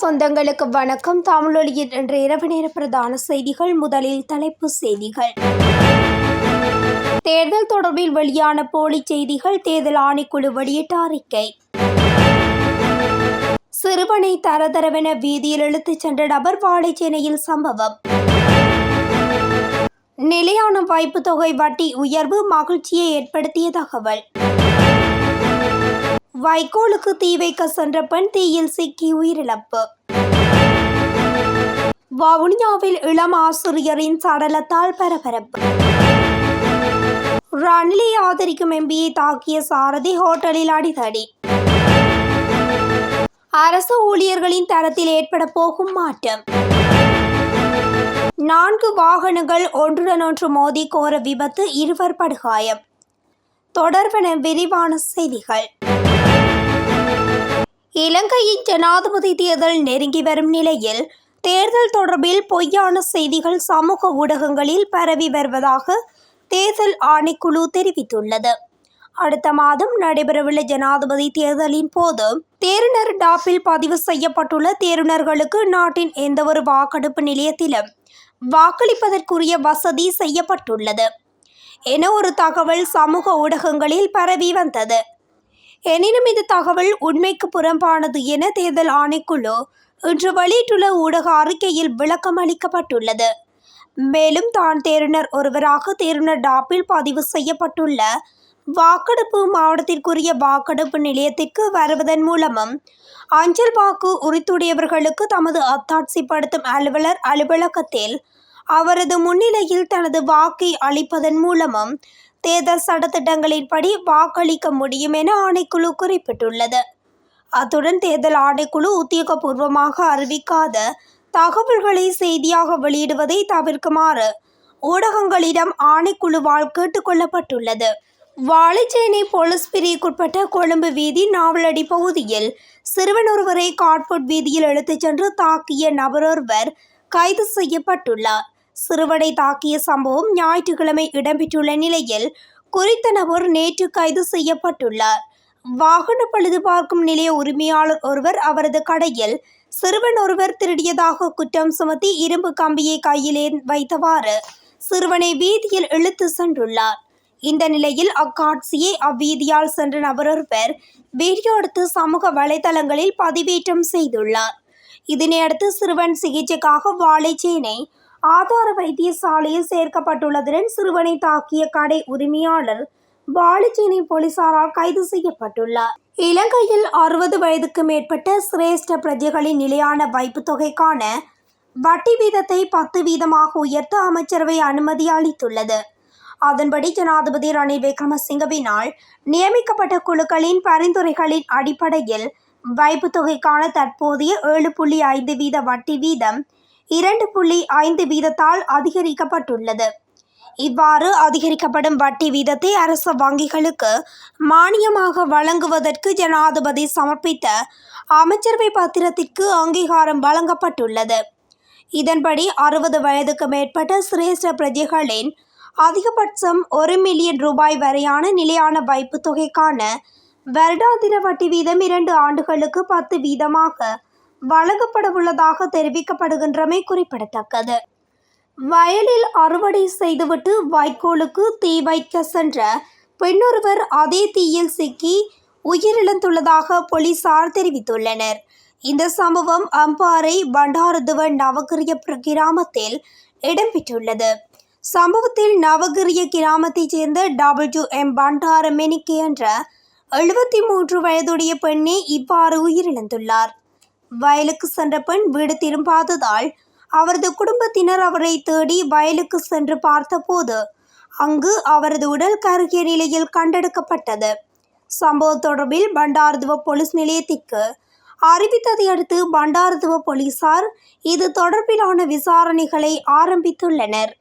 சொந்தங்களுக்கு வணக்கம். தமிழொலியின் இன்று இரவு நேர பிரதான செய்திகள் முதலில் தலைப்பு செய்திகள். தேர்தல் தொடர்பில் வெளியான போலி செய்திகள் தேர்தல் ஆணைக்குழு வெளியிட்ட அறிக்கை. சிறுவனை தரதரவென வீதியில் இழுத்துச் சென்ற நபர் வாழைச்சேனையில் சம்பவம். நிலையான வாய்ப்பு தொகை வட்டி உயர்வு மகிழ்ச்சியை ஏற்படுத்திய தகவல். வைக்கோலுக்கு தீ வைக்க சென்ற பெண் தீயில் சிக்கி உயிரிழப்பு. வவுனியாவில் இளம் ஆசிரியரின் சடலத்தால் பரபரப்பு. ரணிலை ஆதரிக்கும் எம்பியை தாக்கிய சாரதி ஹோட்டலில் அடிதடி. அரசு ஊழியர்களின் தரத்தில் ஏற்பட போகும் மாற்றம். நான்கு வாகனங்கள் ஒன்றுடன் ஒன்று மோதி கோர விபத்து இருவர் படுகாயம். தொடர்பென விரிவான செய்திகள். இலங்கையின் ஜனாதிபதி தேர்தல் நெருங்கி வரும் நிலையில் தேர்தல் தொடர்பில் பொய்யான செய்திகள் சமூக ஊடகங்களில் பரவி வருவதாக தேர்தல் ஆணைக்குழு தெரிவித்துள்ளது. அடுத்த மாதம் நடைபெறவுள்ள ஜனாதிபதி தேர்தலின் போது தேர்னர் டாப்பில் பதிவு செய்யப்பட்டுள்ள தேர்னர்களுக்கு நாட்டின் எந்தவொரு வாக்கெடுப்பு நிலையத்திலும் வாக்களிப்பதற்குரிய வசதி செய்யப்பட்டுள்ளது. என ஒரு தகவல் சமூக ஊடகங்களில் பரவி வந்தது. எனினும் இந்த தகவல் உண்மைக்கு புறம்பானது என தேர்தல் ஆணைக்குழு இன்று வெளியிட்டுள்ள ஊடக அறிக்கையில் விளக்கம் அளிக்கப்பட்டுள்ளது. மேலும் தான் தேர்னர் ஒருவராக தேர்னர் டாப்பில் பதிவு செய்யப்பட்டுள்ள வாக்கெடுப்பு மாவட்டத்திற்குரிய வாக்கெடுப்பு நிலையத்திற்கு வருவதன் மூலமும் அஞ்சல் வாக்கு உரித்துடையவர்களுக்கு தமது அத்தாட்சிப்படுத்தும் அலுவலர் அலுவலகத்தில் அவரது முன்னிலையில் தனது வாக்கை அளிப்பதன் மூலமும் தேர்தல் சட்டத்திட்டங்களின்படி வாக்களிக்க முடியும் என ஆணைக்குழு குறிப்பிட்டுள்ளது. அத்துடன் தேர்தல் ஆணைக்குழு உத்தியோகபூர்வமாக அறிவிக்காத தகவல்களை செய்தியாக வெளியிடுவதை தவிர்க்குமாறு ஊடகங்களிடம் ஆணைக்குழுவால் கேட்டுக்கொள்ளப்பட்டுள்ளது வாழைச்சேனை போலீஸ் பிரிவுக்குட்பட்ட கொழும்பு வீதி நாவலடி பகுதியில் சிறுவன் ஒருவரை காட்போர்ட் வீதியில் இழுத்துச் சென்று தாக்கிய நபரொருவர் கைது செய்யப்பட்டுள்ளார். சிறுவனை தாக்கிய சம்பவம் ஞாயிற்றுக்கிழமை இடம்பெற்றுள்ள நிலையில் குறித்த நபர் நேற்று கைது செய்யப்பட்டுள்ளார். வாகன பழுது பார்க்கும் நிலைய உரிமையாளர் ஒருவர் அவரது கடையில் சிறுவன் ஒருவர் திருடியதாக குற்றம் சுமத்தி இரும்பு கம்பியை கையிலே வைத்தவாறு சிறுவனை வீதியில் இழுத்து சென்றுள்ளார். இந்த நிலையில் அக்காட்சியை அவ்வீதியால் சென்ற நபரொருவர் வீடியோ எடுத்து சமூக வலைதளங்களில் பதிவேற்றம் செய்துள்ளார். இதனையடுத்து சிறுவன் சிகிச்சைக்காக வாழைச்சேனை ஆதார வைத்தியசாலையில் சேர்க்கப்பட்டுள்ளதுடன் சிறுவனை தாக்கிய கடை உரிமையாளர் வாழைச்சேனை போலீசாரால் கைது செய்யப்பட்டுள்ளார். இலங்கையில் அறுபது வயதுக்கு மேற்பட்ட சிரேஷ்ட பிரஜைகளின் நிலையான வைப்பு தொகைக்கான வட்டி வீதத்தை பத்து வீதமாக உயர்த்த அமைச்சரவை அனுமதி அளித்துள்ளது. அதன்படி ஜனாதிபதி ரணில் விக்ரமசிங்கவினால் நியமிக்கப்பட்ட குழுக்களின் பரிந்துரைகளின் அடிப்படையில் வைப்பு தொகைக்கான தற்போதைய ஏழு புள்ளி ஐந்து வீத வட்டி வீதம் இரண்டு புள்ளி ஐந்து வீதத்தால் அதிகரிக்கப்பட்டுள்ளது. இவ்வாறு அதிகரிக்கப்படும் வட்டி வீதத்தை அரசு வங்கிகளுக்கு மானியமாக வழங்குவதற்கு ஜனாதிபதி சமர்ப்பித்த அமைச்சரவை பத்திரத்திற்கு அங்கீகாரம் வழங்கப்பட்டுள்ளது. இதன்படி அறுபது வயதுக்கு மேற்பட்ட சிரேஷ்ட பிரஜைகளின் அதிகபட்சம் ஒரு மில்லியன் ரூபாய் வரையான நிலையான வைப்பு தொகைக்கான வருடாந்திர வட்டி வீதம் இரண்டு ஆண்டுகளுக்கு பத்து வீதமாக வழங்கப்படவுள்ளதாக தெரிவிக்கப்படுகின்றமை குறிப்பிடத்தக்கது. வயலில் அறுவடை செய்துவிட்டு வைக்கோலுக்கு தீ வைக்க சென்ற பெண்ணொருவர் அதே தீயில் சிக்கி உயிரிழந்துள்ளதாக போலீசார் தெரிவித்துள்ளனர். இந்த சம்பவம் அம்பாறை பண்டாரதுவ நவகிரிய கிராமத்தில் இடம்பெற்றுள்ளது. சம்பவத்தில் நவகிரிய கிராமத்தைச் சேர்ந்த டபிள்யூ எம் பண்டாரமெனிக்கு என்ற எழுபத்தி மூன்று வயதுடைய பெண்ணே இவ்வாறு உயிரிழந்துள்ளார். வயலுக்கு சென்ற பெண் வீடு திரும்பாததால் அவரது குடும்பத்தினர் அவரை தேடி வயலுக்கு சென்று பார்த்தபோது அங்கு அவரது உடல் கருகிய நிலையில் கண்டெடுக்கப்பட்டது. சம்பவம் தொடர்பில் பண்டாரதுவ போலீஸ் நிலையத்திற்கு அறிவித்ததை அடுத்து பண்டாரதுவ போலீசார் இது தொடர்பிலான விசாரணைகளை ஆரம்பித்துள்ளனர்.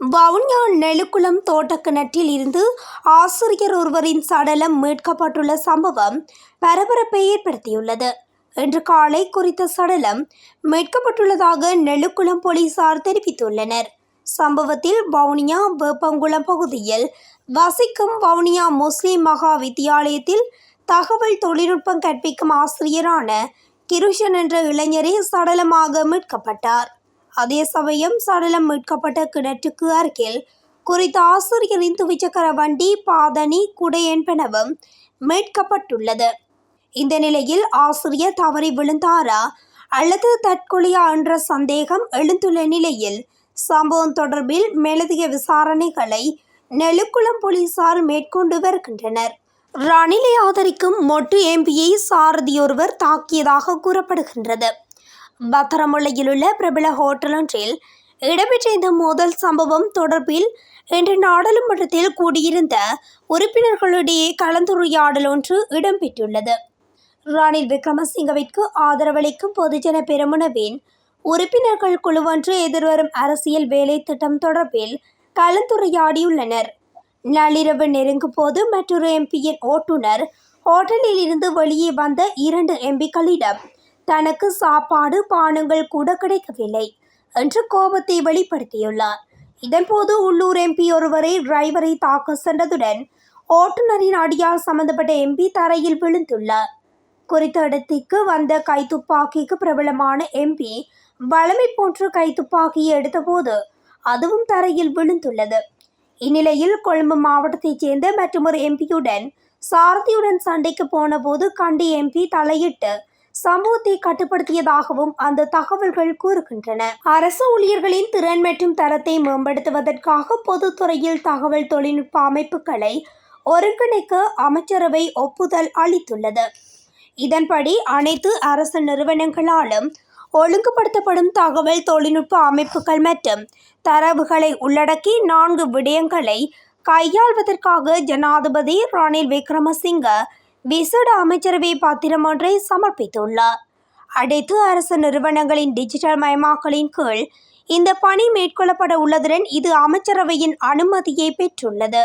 வவுனியா நெலுக்குளம் தோட்டக்கிணற்றில் இருந்து ஆசிரியர் ஒருவரின் சடலம் மீட்கப்பட்டுள்ள சம்பவம் பரபரப்பை ஏற்படுத்தியுள்ளது. இன்று காலை குறித்த சடலம் மீட்கப்பட்டுள்ளதாக நெல்லுக்குளம் போலீசார் தெரிவித்துள்ளனர். சம்பவத்தில் வவுனியா வேப்பங்குளம் பகுதியில் வசிக்கும் வவுனியா முஸ்லிம் மகா வித்தியாலயத்தில் தகவல் தொழில்நுட்பம் கற்பிக்கும் ஆசிரியரான கிருஷன் என்ற இளைஞரே சடலமாக மீட்கப்பட்டார். அதே சமயம் சடலம் மீட்கப்பட்ட கிணற்றுக்கு அருகில் குறித்த ஆசிரியரின் துவிச்சக்கர வண்டி பாதணி குடை என்பனவும் மீட்கப்பட்டுள்ளது. இந்த நிலையில் ஆசிரியர் தவறி விழுந்தாரா அல்லது தற்கொலையா என்ற சந்தேகம் எழுந்துள்ள நிலையில் சம்பவம் தொடர்பில் மேலதிக விசாரணைகளை நெலுக்குளம் போலீசார் மேற்கொண்டு வருகின்றனர். ரணிலை ஆதரிக்கும் மொட்டு எம்பியை சாரதியொருவர் தாக்கியதாக கூறப்படுகின்றது. பத்திரமுல்லையில் உள்ள பிரபல ஹோட்டல் ஒன்றில் இடம்பெற்ற இந்த மோதல் சம்பவம் தொடர்பில் இன்று நாடாளுமன்றத்தில் கூடியிருந்த உறுப்பினர்களிடையே கலந்துரையாடல் ஒன்று இடம்பெற்றுள்ளது. ரணில் விக்ரமசிங்கவிற்கு ஆதரவளிக்கும் பொதுஜன பெருமுனவின் உறுப்பினர்கள் குழுவொன்று எதிர்வரும் அரசியல் வேலை திட்டம் தொடர்பில் கலந்துரையாடியுள்ளனர். நள்ளிரவு நெருங்கும் போது மற்றொரு எம்பியின் ஓட்டுநர் ஹோட்டலில் இருந்து வெளியே வந்த இரண்டு எம்பிக்களிடம் தனக்கு சாப்பாடு பானங்கள் கூட கிடைக்கவில்லை என்று கோபத்தை வெளிப்படுத்தியுள்ளார். இதன்போது உள்ளூர் எம்பி ஒருவரை டிரைவரை தாக்க சென்றதுடன் ஓட்டுநரின் அடியால் சம்பந்தப்பட்ட எம்பி தரையில் விழுந்துள்ளார். குறித்த இடத்திற்கு வந்த கைத்துப்பாக்கிக்கு பிரபலமான எம்பி வளமை போன்று கைத்துப்பாக்கியை எடுத்தபோது அதுவும் தரையில் விழுந்துள்ளது. இந்நிலையில் கொழும்பு மாவட்டத்தைச் சேர்ந்த மற்றொரு எம்பியுடன் சாரதியுடன் சண்டைக்கு போனபோது கண்டி எம்பி தலையிட்டு சமூகத்தை கட்டுப்படுத்தியதாகவும் அந்த தகவல்கள் கூறுகின்றன. அரசு ஊழியர்களின் திறன் மற்றும் தரத்தை மேம்படுத்துவதற்காக பொதுத்துறையில் தகவல் தொழில்நுட்ப அமைப்புகளை ஒருங்கிணைக்க அமைச்சரவை ஒப்புதல் அளித்துள்ளது. இதன்படி அனைத்து அரசு நிறுவனங்களாலும் ஒழுங்குபடுத்தப்படும் தகவல் தொழில்நுட்ப அமைப்புகள் மற்றும் தரவுகளை உள்ளடக்கி நான்கு விடயங்களை கையாள்வதற்காக ஜனாதிபதி ரணில் விக்ரமசிங்க விசேட அமைச்சரவை பத்திரம் ஒன்றை சமர்ப்பித்துள்ளார். அனைத்து அரசு நிறுவனங்களின் டிஜிட்டல் மயமாக்கலின் கீழ் இந்த பணி மேற்கொள்ளப்பட உள்ளதுடன் இது அமைச்சரவையின் அனுமதியை பெற்றுள்ளது.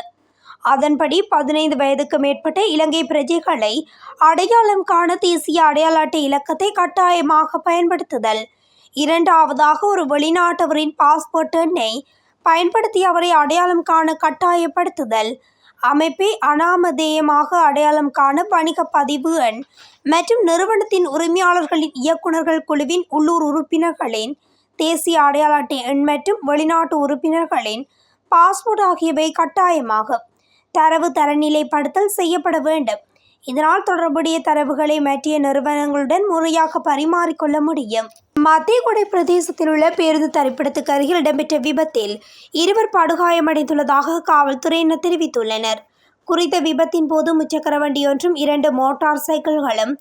அதன்படி பதினைந்து வயதுக்கு மேற்பட்ட இலங்கை பிரஜைகளை அடையாளம் காண தேசிய அடையாள அட்டை இலக்கத்தை கட்டாயமாக பயன்படுத்துதல். இரண்டாவதாக ஒரு வெளிநாட்டவரின் பாஸ்போர்ட் எண்ணை பயன்படுத்தி அவரை அடையாளம் காண கட்டாயப்படுத்துதல். அமைப்பை அனாமதேயமாக அடையாளம் காண வணிக பதிவு எண் மற்றும் நிறுவனத்தின் உரிமையாளர்களின் இயக்குநர்கள் குழுவின் உள்ளூர் உறுப்பினர்களின் தேசிய அடையாள அட்டை எண் மற்றும் வெளிநாட்டு உறுப்பினர்களின் பாஸ்போர்ட் ஆகியவை கட்டாயமாகும் தரவு தரநிலைப்படுத்தல் செய்யப்பட வேண்டும். இதனால் தொடர்புடைய தரவுகளை மற்றிய நிறுவனங்களுடன் முறையாக பரிமாறிக்கொள்ள முடியும். மத்தியகுடை பிரதேசத்தில் உள்ள பேருந்து தரிப்பிடத்துக்கு அருகில் இடம்பெற்ற விபத்தில் இருவர் படுகாயமடைந்துள்ளதாக காவல்துறையினர் தெரிவித்துள்ளனர். குறித்த விபத்தின் போது முச்சக்கர வண்டியொன்றும் இரண்டு மோட்டார் சைக்கிள்களும்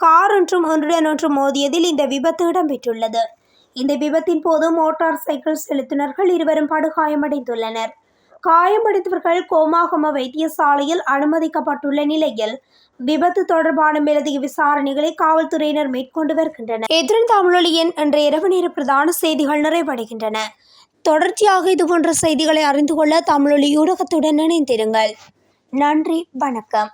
கார் ஒன்றும் ஒன்றுடன் ஒன்று மோதியதில் இந்த விபத்து இடம்பெற்றுள்ளது. இந்த விபத்தின் போது மோட்டார் சைக்கிள் செலுத்துனர்கள் இருவரும் படுகாயமடைந்துள்ளனர். காயமடைந்தவர்கள் கோமாகம வைத்தியசாலையில் அனுமதிக்கப்பட்டுள்ள நிலையில் விபத்து தொடர்பான மேலதிக விசாரணைகளை காவல்துறையினர் மேற்கொண்டு வருகின்றனர். எதிரன் தமிழொலியின் இன்று இரவு நேர பிரதான செய்திகள் நிறைவடைகின்றன. தொடர்ச்சியாக இதுபோன்ற செய்திகளை அறிந்து கொள்ள தமிழொலி ஊடகத்துடன் இணைந்திருங்கள். நன்றி வணக்கம்.